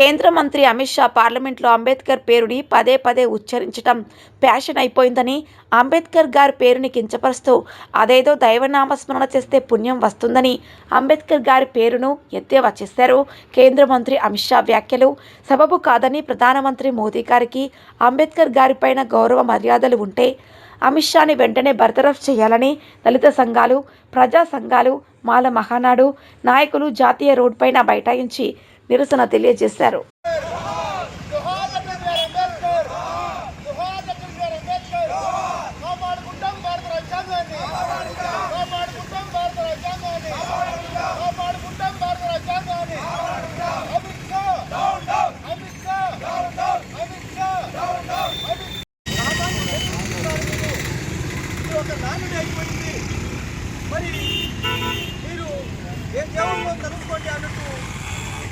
కేంద్ర మంత్రి అమిత్ షా పార్లమెంట్లో అంబేద్కర్ పేరుని పదే పదే ఉచ్చరించడం ప్యాషన్ అయిపోయిందని అంబేద్కర్ గారి పేరుని కించపరుస్తూ అదేదో దైవనామస్మరణ చేస్తే పుణ్యం వస్తుందని అంబేద్కర్ గారి పేరును ఎద్దేవా చేశారు. కేంద్ర మంత్రి అమిత్ షా వ్యాఖ్యలు సబబు కాదని ప్రధానమంత్రి మోదీ గారికి అంబేద్కర్ గారిపైన గౌరవ మర్యాదలు ఉంటే అమిత్ షాని వెంటనే బర్తరఫ్ చేయాలని దళిత సంఘాలు ప్రజా సంఘాలు మాల మహానాడు నాయకులు జాతీయ రోడ్డుపైన బైఠాయించి నిరసన తెలియజేశారు. అమిత్ అమిత్ అమిత్ ఒక నానుడి అయిపోయింది మరి మీరు ఏ దేవుళ్ళో చదువుకోండి అన్నట్టు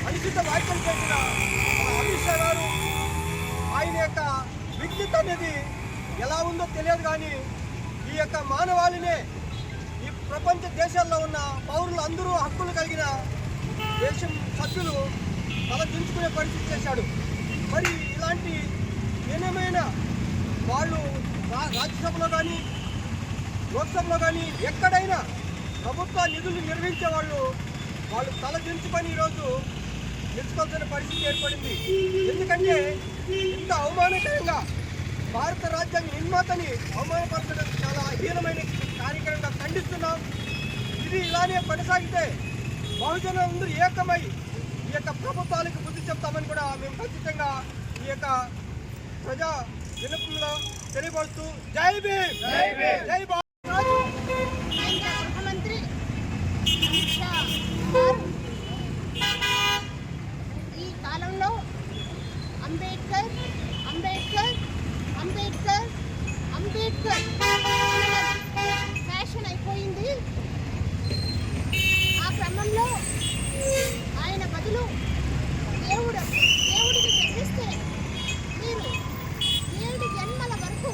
అనుచిత వ్యాఖ్యలు చేసిన అమిత్ షా గారు ఆయన యొక్క విద్యుత్ అనేది ఎలా ఉందో తెలియదు కానీ ఈ యొక్క మానవాళినే ఈ ప్రపంచ దేశాల్లో ఉన్న పౌరులు అందరూ హక్కులు కలిగిన దేశం సభ్యులు తలదించుకునే పరిస్థితి చేశాడు. మరి ఇలాంటి ఏనేమైనా వాళ్ళు రా- రాజ్యసభలో కానీ లోక్సభలో కానీ ఎక్కడైనా ప్రభుత్వ నిధులు నిర్వహించే వాళ్ళు వాళ్ళు తలదించుకొని ఈరోజు నిలుచుకోవాల్సిన పరిస్థితి ఏర్పడింది. ఎందుకంటే ఇంత అవమానకరంగా భారత రాజ్యాంగ నిర్మాతని అవమానపరచడం చాలా హీనమైన కార్యక్రమంగా ఖండిస్తున్నాం. ఇది ఇలానే కొనసాగితే బహుజనం అందరూ ఏకమై ఈ యొక్క ప్రభుత్వాలకు బుద్ధి చెప్తామని కూడా మేము ఖచ్చితంగా ఈ యొక్క ప్రజా వినపులో తెలియపరుస్తూ జై భీమ్! జై భీమ్! జై భారత్ కేంద్ర గృహమంత్రి అమిత్ షా గారు ఈ కాలంలో అంబేద్కర్ అంబేద్కర్ అంబేద్కర్ అంబేద్కర్ అనడం ఫ్యాషన్ అయిపోయింది ఆ క్రమంలో ఆయన బదులు దేవుడు దేవుడిని ప్రశ్నిస్తే మీరు ఏడు జన్మల వరకు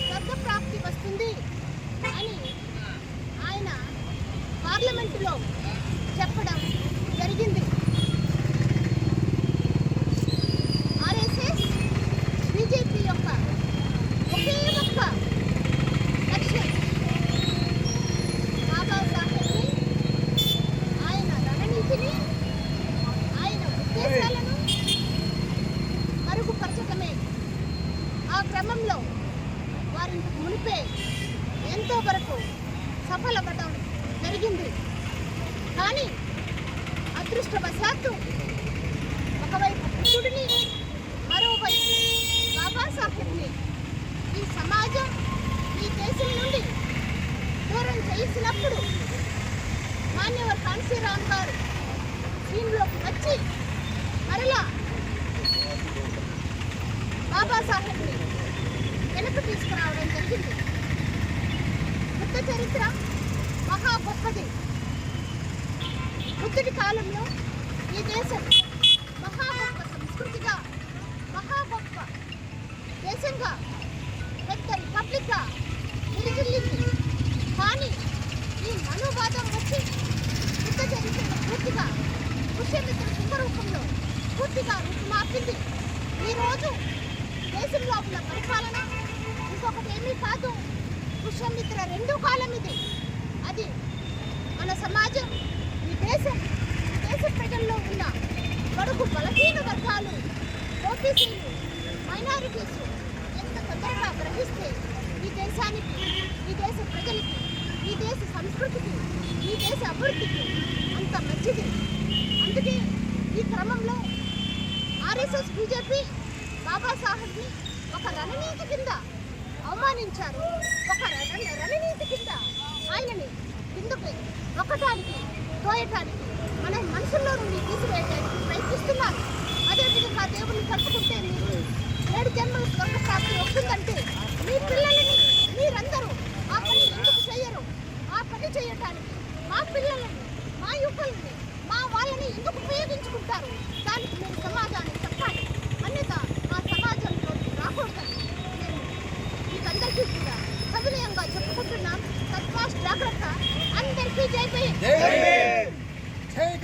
స్వర్గప్రాప్తి వస్తుంది అని ఆయన పార్లమెంటులో చెప్పడం జరిగింది. ఆర్ఎస్ఎస్ బీజేపీ యొక్క ఒకే ఒక్క లక్ష్యం. బాబాసాహెబ్ని ఆయన రణనీతిని ఆయన ఉద్దేశాలను మరుగుపరచడమే. ఆ క్రమంలో వారి మునిపే ఎంతో వరకు సఫలపడడం జరిగింది. కానీ అదృష్టవశాత్తు ఒకవైపు బుద్ధుడిని మరోవైపు బాబాసాహెబ్ని ఈ సమాజం ఈ దేశం నుండి దూరం చేసినప్పుడు మాన్యవర్ కాన్సీరామ్ గారు దీనిలోకి వచ్చి మరలా బాబాసాహెబ్ని వెనక్కి తీసుకురావడం జరిగింది. కొత్త చరిత్ర గొప్పది. బుద్ధుడి కాలంలో ఈ దేశం మహా గొప్ప సంస్కృతిగా మహా గొప్ప దేశంగా పెద్ద రిపబ్లిక్గా విరిజిల్లింది. కానీ ఈ మనోవాదం వచ్చి బుద్ధ చరిత్ర పూర్తిగా పుష్యమిత్ర సింహరూపంలో పూర్తిగా రూపుమాపింది ఈరోజు దేశం లోపల పరిపాలన ఇంకొకటి ఏమీ కాదు. పుష్యమిత్ర రెండు కాలం ఇది. అది మన సమాజం ఈ దేశం ఈ దేశ ప్రజల్లో ఉన్న బడుగు బలహీన వర్గాలు ఓబీసీలు మైనారిటీస్ ఎంత తొందరగా గ్రహిస్తే ఈ దేశానికి ఈ దేశ ప్రజలకి ఈ దేశ సంస్కృతికి ఈ దేశ అభివృద్ధికి అంత మంచిది. అందుకే ఈ క్రమంలో ఆర్ఎస్ఎస్ బీజేపీ బాబాసాహెబ్ని ఒక రణనీతి కింద అవమానించారు ఒక రణ రణనీతి కింద ఆయనని కిందకి తోయటానికి మన మనసుల్లో నుండి తీసివేయటానికి ప్రయత్నిస్తున్నారు. అదేవిధంగా దేవుని కట్టుకుంటే మీరు ఏడు జన్మలు స్వర్గ ప్రాప్తి వస్తుందంటే మీ పిల్లలని మీరందరూ ఆ పని ఎందుకు చేయరు? ఆ పని చేయటానికి మా పిల్లలని మా యువకులని మా వాళ్ళని ఎందుకు ఉపయోగించుకుంటారు? దానికి మీరు సమాధానం చెప్పాలి. అన్యత మా సమాజంలో రాకూడదని నేను మీకందరికీ కూడా సవినయంగా तत्व जागरूकता अंदर की जय जय